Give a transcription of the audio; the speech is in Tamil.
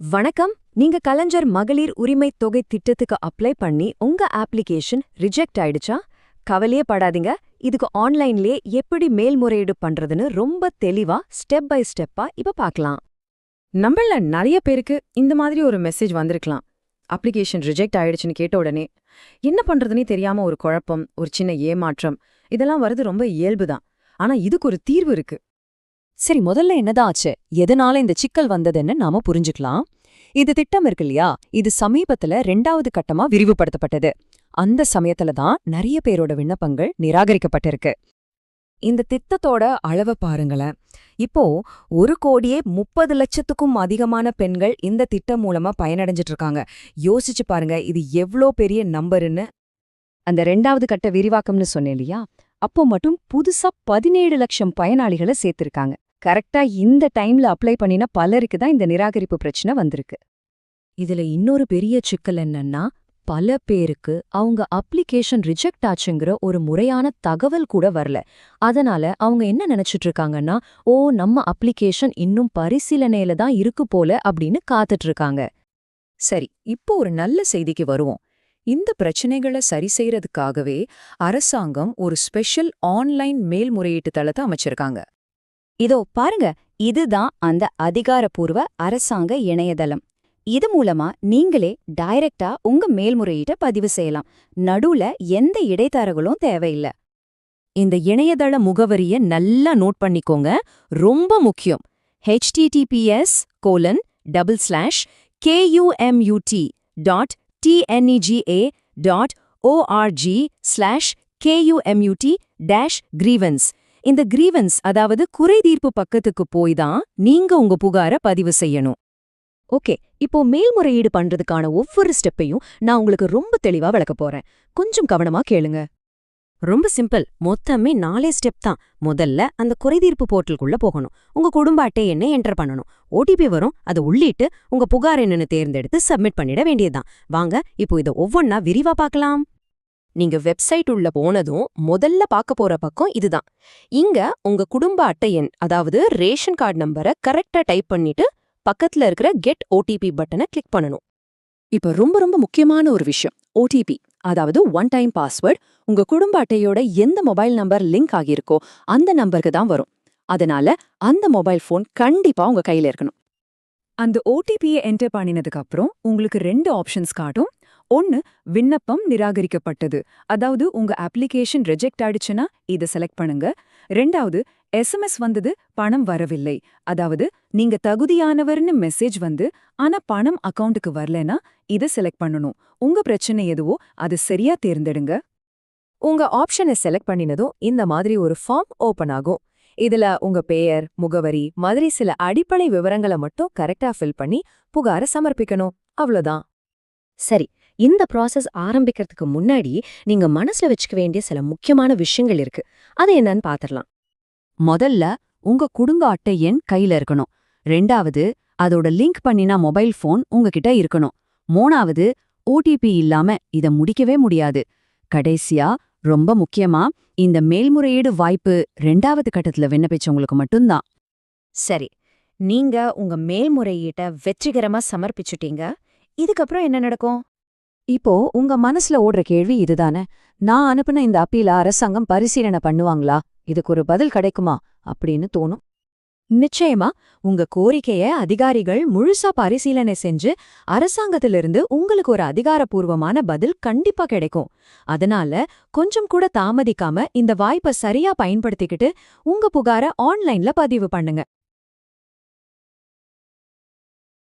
வணக்கம். நீங்க கலைஞர் மகளிர் உரிமை தொகை திட்டத்துக்கு அப்ளை பண்ணி உங்க அப்ளிகேஷன் ரிஜெக்ட் ஆயிடுச்சா? கவலையே படாதீங்க. இதுக்கு ஆன்லைன்லயே எப்படி மேல்முறையீடு பண்றதுன்னு ரொம்ப தெளிவா ஸ்டெப் பை ஸ்டெப்பா இப்ப பார்க்கலாம் நம்மள நிறைய பேருக்கு இந்த மாதிரி ஒரு மெசேஜ் வந்திருக்கலாம். அப்ளிகேஷன் ரிஜெக்ட் ஆயிடுச்சுன்னு கேட்ட உடனே என்ன பண்றதுனே தெரியாம ஒரு குழப்பம் ஒரு சின்ன ஏமாற்றம் இதெல்லாம் வர்றது ரொம்ப இயல்புதான். ஆனா இதுக்கு ஒரு தீர்வு இருக்கு. சரி முதல்ல என்னதான் ஆச்சு எதனால இந்த சிக்கல் வந்ததுன்னு நாம புரிஞ்சுக்கலாம். இது திட்டம் இருக்கு இல்லையா இது சமீபத்துல ரெண்டாவது கட்டமா விரிவுபடுத்தப்பட்டது. அந்த சமயத்துல தான் நிறைய பேரோட விண்ணப்பங்கள் நிராகரிக்கப்பட்டிருக்கு. இந்த திட்டத்தோட அளவை பாருங்களேன். இப்போ ஒரு கோடியே முப்பது லட்சத்துக்கும் அதிகமான பெண்கள் இந்த திட்டம் மூலமா பயனடைஞ்சிட்டு இருக்காங்க யோசிச்சு பாருங்க இது எவ்ளோ பெரிய நம்பருன்னு. அந்த ரெண்டாவது கட்ட விரிவாக்கம்னு சொன்னேன் இல்லையா? அப்போ மட்டும் புதுசா பதினேழு லட்சம் பயனாளிகளை சேர்த்திருக்காங்க. கரெக்டா இந்த டைம்ல அப்ளை பண்ணின பலருக்கு தான் இந்த நிராகரிப்பு பிரச்சனை வந்திருக்கு. இதுல இன்னொரு பெரிய சிக்கல் என்னன்னா பல பேருக்கு அவங்க அப்ளிகேஷன் ரிஜெக்ட் ஆச்சுங்கிற ஒரு முறையான தகவல் கூட வரல. அதனால அவங்க என்ன நினைச்சிட்டு இருக்காங்கன்னா ஓ நம்ம அப்ளிகேஷன் இன்னும் பரிசீலனையில தான் இருக்கு போல அப்படின்னு காத்துட்டு இருக்காங்க. சரி இப்போ ஒரு நல்ல செய்திக்கு வருவோம். இந்த பிரச்சனைகளை சரி செய்யறதுக்காகவே அரசாங்கம் ஒரு ஸ்பெஷல் ஆன்லைன் மேல்முறையீட்டு தளத்தை அமைச்சிருக்காங்க. இதோ பாருங்க இதுதான் அந்த அதிகாரப்பூர்வ அரசாங்க இணையதளம். இது மூலமா நீங்களே டைரக்டா உங்க மேல்முறையீட்டை பதிவு செய்யலாம். நடுவுல எந்த இடைத்தரகளும் தேவையில்ல. இந்த இணையதள முகவரிய நல்லா நோட் பண்ணிக்கோங்க. ரொம்ப முக்கியம். Https colon double slash K U M U D dot T N E G A dot O R G slash K U M U D dash grievance இந்த கிரீவன்ஸ் அதாவது குறைதீர்ப்பு பக்கத்துக்கு போய் தான் நீங்க உங்க புகார பதிவு செய்யணும். ஓகே இப்போ மேல்முறையீடு பண்றதுக்கான ஒவ்வொரு ஸ்டெப்பையும் நான் உங்களுக்கு ரொம்ப தெளிவா விளக்க போறேன். கொஞ்சம் கவனமா கேளுங்க. ரொம்ப சிம்பிள் மொத்தமே நாலே ஸ்டெப் தான். முதல்ல அந்த குறைதீர்ப்பு போர்ட்டலுக்குள்ள போகணும். உங்க குடும்ப அட்டை என்ன என்டர் பண்ணணும்? ஓடிபி வரும் அதை உள்ளிட்டு உங்க புகார் என்னன்னு தேர்ந்தெடுத்து சப்மிட் பண்ணிட வேண்டியதுதான். வாங்க இப்போ இதை ஒவ்வொன்னா விரிவா பார்க்கலாம். நீங்க வெப்சைட் உள்ள போனதும் முதல்ல பார்க்க போற பக்கம் இதுதான். இங்க உங்க குடும்ப அட்டை எண் அதாவது ரேஷன் கார்டு நம்பரை கரெக்டா டைப் பண்ணிட்டு பக்கத்துல இருக்கிற கெட் ஓடிபி பட்டனை கிளிக் பண்ணணும். இப்ப ரொம்ப ரொம்ப முக்கியமான ஒரு விஷயம் ஓடிபி அதாவது ஒன் டைம் பாஸ்வேர்டு உங்க குடும்ப அட்டையோட எந்த மொபைல் நம்பர் லிங்க் ஆகியிருக்கோ அந்த நம்பருக்கு தான் வரும். அதனால அந்த மொபைல் ஃபோன் கண்டிப்பா உங்க கையில இருக்கணும். அந்த ஓடிபியை என்டர் பண்ணினதுக்கு அப்புறம் உங்களுக்கு ரெண்டு ஆப்ஷன்ஸ் காட்டும். ஒன்னு விண்ணப்பம் நிராகரிக்கப்பட்டது. அதாவது உங்க அப்ளிகேஷன் ரிஜெக்ட் ஆயிடுச்சுன்னா இதை செலக்ட் பண்ணுங்க. ரெண்டாவது எஸ்எம்எஸ் வந்தது பணம் வரவில்லை. அதாவது நீங்க தகுதியானவர்னு மெசேஜ் வந்து ஆனா பணம் அக்கவுண்ட்டுக்கு வரலனா இதை செலக்ட் பண்ணணும். உங்க பிரச்சனை எதுவோ அது சரியா தேர்ந்தெடுங்க. உங்க ஆப்ஷனை செலக்ட் பண்ணினதும் இந்த மாதிரி ஒரு ஃபார்ம் ஓபன் ஆகும். இதுல உங்க பெயர் முகவரி மாதிரி சில அடிப்படை விவரங்களை மட்டும் கரெக்டா ஃபில் பண்ணி புகார சமர்ப்பிக்கணும். அவ்வளோதான் சரி இந்த ப்ராசஸ் ஆரம்பிக்கிறதுக்கு முன்னாடி நீங்க மனசுல வச்சுக்க வேண்டிய சில முக்கியமான விஷயங்கள் இருக்கு. அது என்னன்னு பாத்திரலாம் முதல்ல உங்க குடும்ப அட்டை எண் கையில இருக்கணும். ரெண்டாவது அதோட லிங்க் பண்ணினா மொபைல் ஃபோன் உங்ககிட்ட இருக்கணும். மூணாவது ஓடிபி இல்லாம இத முடிக்கவே முடியாது. கடைசியா ரொம்ப முக்கியமா இந்த மேல்முறையீடு வாய்ப்பு ரெண்டாவது கட்டத்துல விண்ணப்பிச்சவங்களுக்கு மட்டும்தான். சரி நீங்க உங்க மேல்முறையீட்டை வெற்றிகரமா சமர்ப்பிச்சுட்டீங்க. இதுக்கப்புறம் என்ன நடக்கும்? இப்போ உங்க மனசுல ஓடுற கேள்வி இதுதானே? நான் அனுப்புன இந்த அப்பீல அரசாங்கம் பரிசீலனை பண்ணுவாங்களா? இதுக்கு ஒரு பதில் கிடைக்குமா? அப்படின்னு தோணும். நிச்சயமா உங்க கோரிக்கைய அதிகாரிகள் முழுசா பரிசீலனை செஞ்சு அரசாங்கத்திலிருந்து உங்களுக்கு ஒரு அதிகாரப்பூர்வமான பதில் கண்டிப்பா கிடைக்கும். அதனால கொஞ்சம் கூட தாமதிக்காம இந்த வாய்ப்பை சரியா பயன்படுத்திக்கிட்டு உங்க புகார ஆன்லைன்ல பதிவு பண்ணுங்க.